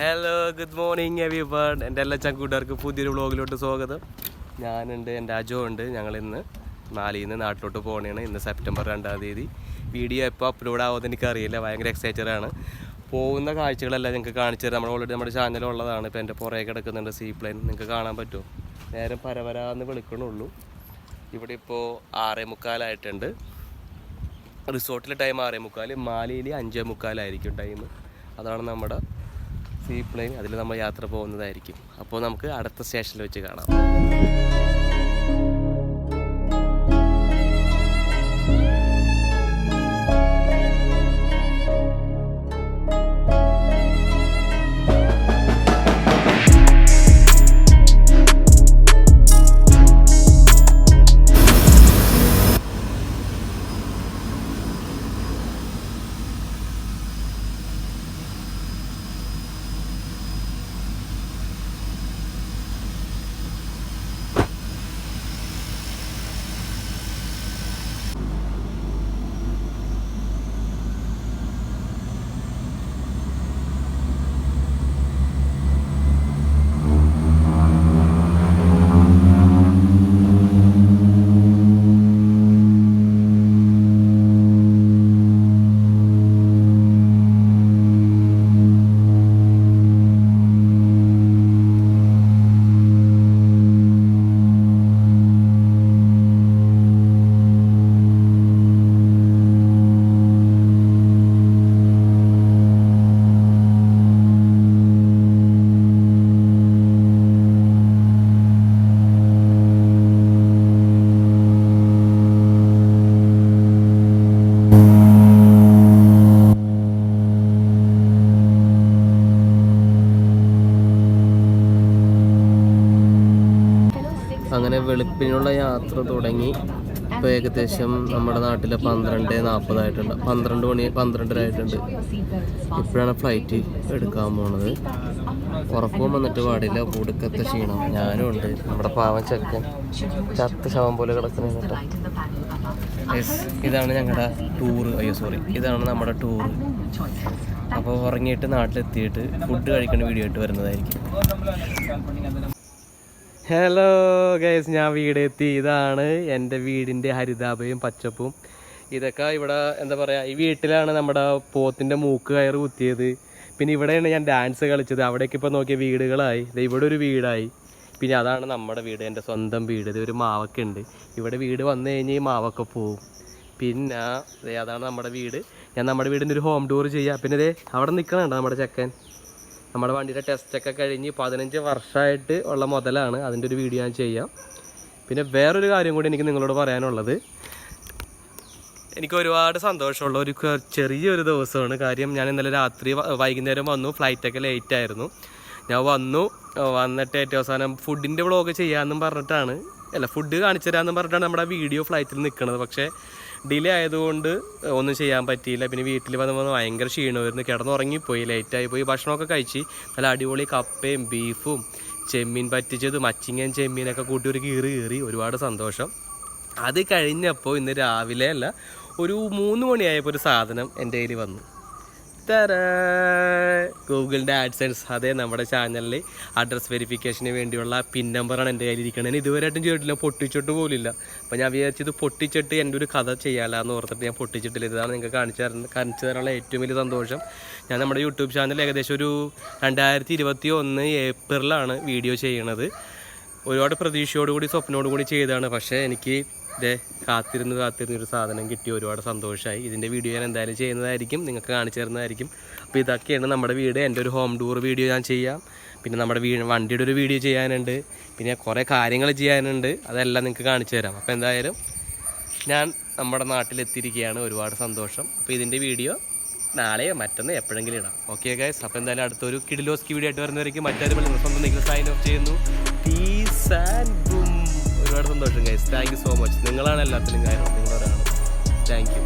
Hello good morning everyone എന്റെ എല്ലാ ചങ്കൂട്ടുകാർക്ക് പുതിയൊരു വ്ളോഗിലോട്ട് സ്വാഗതം. ഞാനുണ്ട് എന്റെ അജോ ഉണ്ട്. ഞങ്ങൾ ഇന്ന് മാലിയിൽ നിന്ന് നാട്ടിലോട്ട് പോകണേണ് ഇന്ന് സെപ്റ്റംബർ രണ്ടാം തീയതി. വീഡിയോ എപ്പോൾ അപ്ലോഡ് ആവുമെന്ന് എനിക്കറിയില്ല. ഭയങ്കര ആണ്. പോകുന്ന കാഴ്ചകളെല്ലാം നിങ്ങൾക്ക് കാണിച്ചു തരാം. നമ്മൾ ഓൾറെഡി നമ്മുടെ ചാനലുള്ളതാണ് ഇപ്പോൾ എന്റെ പുറകെ കിടക്കുന്നുണ്ട് സീ പ്ലെയിൻ നിങ്ങൾക്ക് കാണാൻ പറ്റുമോ? നേരം പരവരാന്ന് വിളിക്കണുള്ളൂ. ഇവിടെ ഇപ്പോൾ ആറേ മുക്കാലായിട്ടുണ്ട്. റിസോർട്ടിലെ ടൈം ആറേ മുക്കാൽ മാലിയിൽ അഞ്ചേ മുക്കാലായിരിക്കും ടൈം അതാണ് നമ്മുടെ സീ പ്ലെയിൻ അതിൽ നമ്മൾ യാത്ര പോകുന്നതായിരിക്കും. അപ്പോൾ നമുക്ക് അടുത്ത സ്റ്റേഷനിൽ വെച്ച് കാണാം. അങ്ങനെ വെളുപ്പിനുള്ള യാത്ര തുടങ്ങി. ഇപ്പോൾ ഏകദേശം നമ്മുടെ നാട്ടിലെ പന്ത്രണ്ട് നാൽപ്പതായിട്ടുണ്ട് പന്ത്രണ്ട് മണി പന്ത്രണ്ടര ആയിട്ടുണ്ട് ഇപ്പോഴാണ് ഫ്ലൈറ്റ് എടുക്കാൻ പോണത്. ഉറക്കവും വന്നിട്ട് പാടില്ല. ഒടുക്കത്തെ ക്ഷീണം. ഞാനും ഉണ്ട്. നമ്മുടെ പാവൻ ചെക്കൻ. ചത്ത് ശവം പോലെ കിടക്കുന്ന യെസ് ഇതാണ് ഞങ്ങളുടെ ടൂറ് അയ്യോ സോറി ഇതാണ് നമ്മുടെ ടൂറ് അപ്പോൾ ഉറങ്ങിയിട്ട് നാട്ടിലെത്തിയിട്ട് ഫുഡ് കഴിക്കുന്ന വീഡിയോ ആയിട്ട് വരുന്നതായിരിക്കും. ഹലോ ഗൈസ് ഞാൻ വീടെത്തി. ഇതാണ് എന്റെ വീടിന്റെ ഹരിതാപയും പച്ചപ്പും. ഇതൊക്കെ ഇവിടെ എന്താ പറയുക ഈ വീട്ടിലാണ് നമ്മുടെ പോത്തിന്റെ മൂക്ക് കയറ് കുത്തിയത്. പിന്നെ ഇവിടെയാണ് ഞാൻ ഡാൻസ് കളിച്ചത്. അവിടേക്ക് ഇപ്പോൾ നോക്കിയ വീടുകളായി. ഇവിടെ ഒരു വീടായി. പിന്നെ അതാണ് നമ്മുടെ വീട് എന്റെ സ്വന്തം വീട്. ഇത് ഒരു മാവൊക്കെ ഉണ്ട്. ഇവിടെ വീട് വന്നു കഴിഞ്ഞ് ഈ മാവൊക്കെ പോവും. പിന്നെ അതാണ് നമ്മുടെ വീട്. ഞാൻ നമ്മുടെ വീടിന്റെ ഒരു ഹോം ടൂർ ചെയ്യുക പിന്നെ ഇതേ അവിടെ നിൽക്കണുണ്ടോ നമ്മുടെ ചെക്കൻ? നമ്മുടെ വണ്ടിയുടെ ടെസ്റ്റൊക്കെ കഴിഞ്ഞ് പതിനഞ്ച് വർഷമായിട്ട് ഉള്ള മുതലാണ് അതിന്റെ ഒരു വീഡിയോ ഞാൻ ചെയ്യാം. പിന്നെ വേറൊരു കാര്യം കൂടി എനിക്ക് നിങ്ങളോട് പറയാനുള്ളത്. എനിക്ക് ഒരുപാട് സന്തോഷമുള്ള ഒരു ചെറിയൊരു ദിവസമാണ്. കാര്യം ഞാൻ ഇന്നലെ രാത്രി വൈകുന്നേരം വന്നു. ഫ്ലൈറ്റൊക്കെ ലേറ്റ് ആയിരുന്നു. ഞാൻ വന്നു. വന്നിട്ട് ഏറ്റവും അവസാനം ഫുഡിന്റെ വ്ളോഗ് ചെയ്യാമെന്നും പറഞ്ഞിട്ടാണ്. അല്ല ഫുഡ് കാണിച്ചു തരാമെന്നും പറഞ്ഞിട്ടാണ് നമ്മുടെ വീഡിയോ ഫ്ലൈറ്റിൽ നിൽക്കുന്നത് പക്ഷേ ഡിലേ ആയതുകൊണ്ട് ഒന്നും ചെയ്യാൻ പറ്റിയില്ല. പിന്നെ വീട്ടിൽ വന്ന് വന്ന് ഭയങ്കര ക്ഷീണമായിരുന്നു കിടന്നുറങ്ങിപ്പോയി ലേറ്റായി പോയി. ഭക്ഷണമൊക്കെ കഴിച്ച് നല്ല അടിപൊളി കപ്പയും ബീഫും ചെമ്മീൻ പറ്റിച്ചതും അച്ചിങ്ങയും ചെമ്മീനൊക്കെ കൂട്ടി ഒരു കീറി കീറി ഒരുപാട് സന്തോഷം. അത് കഴിഞ്ഞപ്പോൾ ഇന്ന് രാവിലെ അല്ല ഒരു മൂന്ന് മണിയായപ്പോൾ ഒരു സാധനം എന്റെ കയ്യിൽ വന്നു. ഗൂഗിളിന്റെ ആഡ്സെൻസ് അതെ നമ്മുടെ ചാനലിൽ അഡ്രസ് വെരിഫിക്കേഷന് വേണ്ടിയുള്ള പിൻ നമ്പറാണ് എന്റെ കയ്യിൽ ഇരിക്കുന്നത് ഇതുവരെയായിട്ടും ചെയ്തിട്ടില്ല പൊട്ടിച്ചിട്ട് പോലില്ല. അപ്പോൾ ഞാൻ വിചാരിച്ചത് പൊട്ടിച്ചിട്ട് എന്റെ ഒരു കഥ ചെയ്യാമെന്ന് ഓർത്തിട്ട് ഞാൻ പൊട്ടിച്ചിട്ടില്ല. ഇതാണ് നിങ്ങൾക്ക് കാണിച്ചു തരുന്ന കാണിച്ചു തരാനുള്ള ഏറ്റവും വലിയ സന്തോഷം. ഞാൻ നമ്മുടെ യൂട്യൂബ് ചാനൽ ഏകദേശം ഒരു രണ്ടായിരത്തി ഇരുപത്തി ഒന്ന് ഏപ്രിലാണ് വീഡിയോ ചെയ്യണത്. ഒരുപാട് പ്രതീക്ഷയോടുകൂടി സ്വപ്നോടുകൂടി ചെയ്തതാണ്. പക്ഷേ എനിക്ക് ഇതേ കാത്തിരുന്ന് കാത്തിരുന്ന് ഒരു സാധനം കിട്ടി. ഒരുപാട് സന്തോഷമായി ഇതിന്റെ വീഡിയോ ഞാൻ എന്തായാലും ചെയ്യുന്നതായിരിക്കും. നിങ്ങൾക്ക് കാണിച്ചു തരുന്നതായിരിക്കും. അപ്പോൾ ഇതൊക്കെയാണ് നമ്മുടെ വീട്. എന്റെ ഒരു ഹോം ടൂർ വീഡിയോ ഞാൻ ചെയ്യാം. പിന്നെ നമ്മുടെ വീ വണ്ടിയുടെ ഒരു വീഡിയോ ചെയ്യാനുണ്ട്. പിന്നെ കുറേ കാര്യങ്ങൾ ചെയ്യാനുണ്ട്. അതെല്ലാം നിങ്ങൾക്ക് കാണിച്ചു തരാം. അപ്പോൾ എന്തായാലും ഞാൻ നമ്മുടെ നാട്ടിലെത്തിയിരിക്കുകയാണ്. ഒരുപാട് സന്തോഷം. അപ്പോൾ ഇതിന്റെ വീഡിയോ നാളെയോ മറ്റന്നോ എപ്പോഴെങ്കിലും ഇടാം. ഓക്കെ ഗൈസ് അപ്പോൾ എന്തായാലും അടുത്തൊരു കിഡിലോസ്കി വീഡിയോ ആയിട്ട് വരുന്നവരേക്കും മറ്റൊരു നിങ്ങൾ സൈൻ ഓഫ് ചെയ്യുന്നു. പീസ് ആൻഡ് ഒരുപാട് സന്തോഷം guys thank you so much നിങ്ങളാണ് എല്ലാത്തിനും കാര്യം നിങ്ങളൊരാണ് താങ്ക് യു